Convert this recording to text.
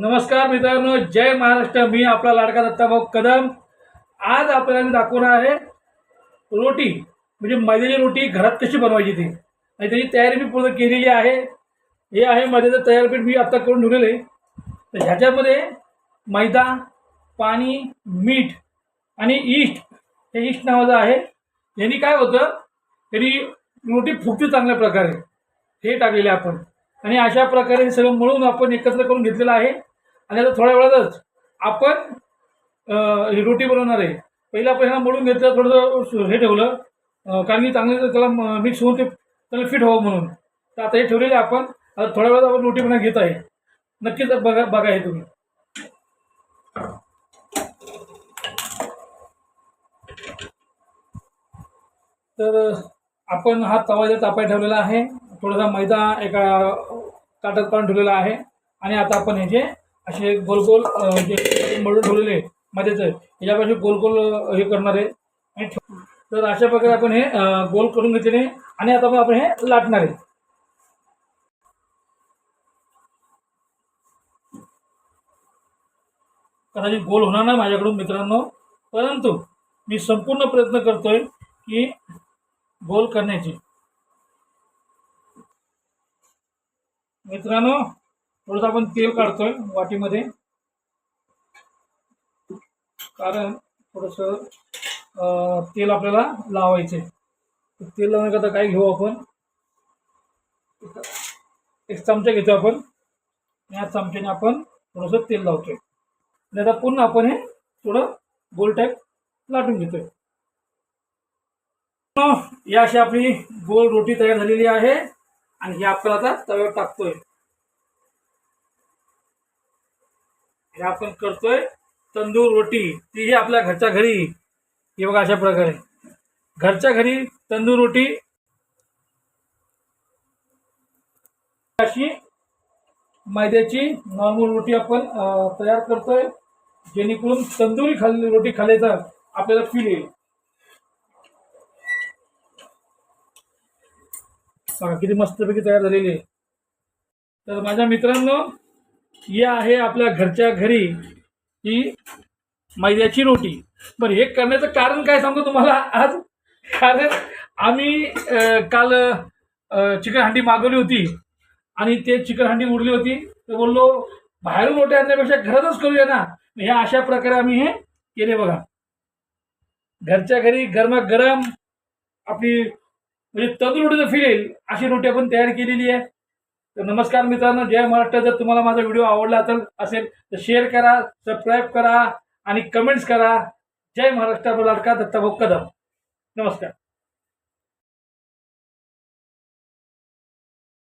नमस्कार मित्रांनो जय महाराष्ट्र. मी आपला लाडका दत्ताभाऊ कदम. आज आपल्याला मी दाखवणार आहे रोटी म्हणजे मैद्याची रोटी घरात कशी बनवायची ती. आणि त्याची तयारी मी पूर्ण केलेली आहे. हे आहे मैद्याचं तयार पीठ मी आत्ता करून ठेवलेलं आहे. तर ह्याच्यामध्ये मैदा पाणी मीठ आणि ईस्ट हे ईस्ट नावाचं आहे. यांनी काय होतं यांनी रोटी फुगते चांगल्या प्रकारे. हे टाकलेले आपण. आणि अशा प्रकारे हे सगळं मिळून आपण एकत्र करून घेतलेलं आहे. आणि आता थोड्या वेळातच आपण रोटी बनवणार आहे. पहिला आपण ह्याला मळून घेतलं थोडंसं हे ठेवलं. कारण की चांगलं त्याला मिक्स होऊन ते त्याला फिट व्हावं म्हणून. तर आता हे ठेवलेलं आहे आपण. आता थोड्या वेळात आपण रोटी बनवून घेत आहे. नक्कीच बघा बघा हे तुम्ही. तर आपण हा तवा इथे तापाय ठेवलेला आहे. थोडासा मैदा एका ताटात काढून ठेवलेला आहे. आणि आता आपण ह्याचे असे गोल गोल जे मळून ठेवलेले मैद्याचं याच्यापाशी गोल गोल हे करणार आहे. आणि तर अशा प्रकारे आपण हे गोल करून घेतलेले आणि आता आपण हे लाटणार आहे. कदाचित गोल होणार नाही माझ्याकडून मित्रांनो. परंतु मी संपूर्ण प्रयत्न करतोय की गोल करण्याची. मित्रांनो थोडंसं आपण तेल काढतोय वाटीमध्ये. कारण थोडंसं तेल आपल्याला लावायचे तेल लावण्याकरता काय घेऊ आपण? एक चमचा घेतो आपण. या चमच्याने आपण थोडंसं तेल लावतोय. आणि आता पुन्हा आपण हे थोडं गोल टाईप लाटून घेतोय. या अशी आपली गोल रोटी तयार झालेली आहे. आणि हे आपण आता तव्यावर टाकतोय. हे आपण करतोय तंदूर रोटी तीही आपल्या घरच्या घरी. हे बघा अशा प्रकारे. घरच्या घरी तंदूर रोटी. अशी मैद्याची नॉर्मल रोटी आपण तयार करतोय. जेणेकरून तंदुरी खाल्ली रोटी खाल्याचा आपल्याला फील येईल. बघा किती मस्तपैकी तयार झालेली आहे. तर माझ्या मित्रांनो या आहे आपल्या घरच्या घरी ही मैद्याची रोटी. बरं हे करण्याचं कारण काय सांगू तुम्हाला आज? कारण आम्ही काल चिकन हंडी मागवली होती आणि ते चिकन हंडी उडली होती. तर बोललो बाहेरून रोटी आणण्यापेक्षा घरातच करूया ना. ह्या अशा प्रकारे आम्ही हे केले बघा. घरच्या घरी गरमागरम आपली म्हणजे तंदुरुटीचं फिरेल अशी रोटी आपण तयार केलेली आहे. तर नमस्कार मित्रांनो जय महाराष्ट्र. जर तुम्हाला माझा व्हिडिओ आवडला तर असेल तर शेअर करा सबस्क्राईब करा आणि कमेंट्स करा. जय महाराष्ट्र लाडका दत्ताभाऊ कदम. नमस्कार.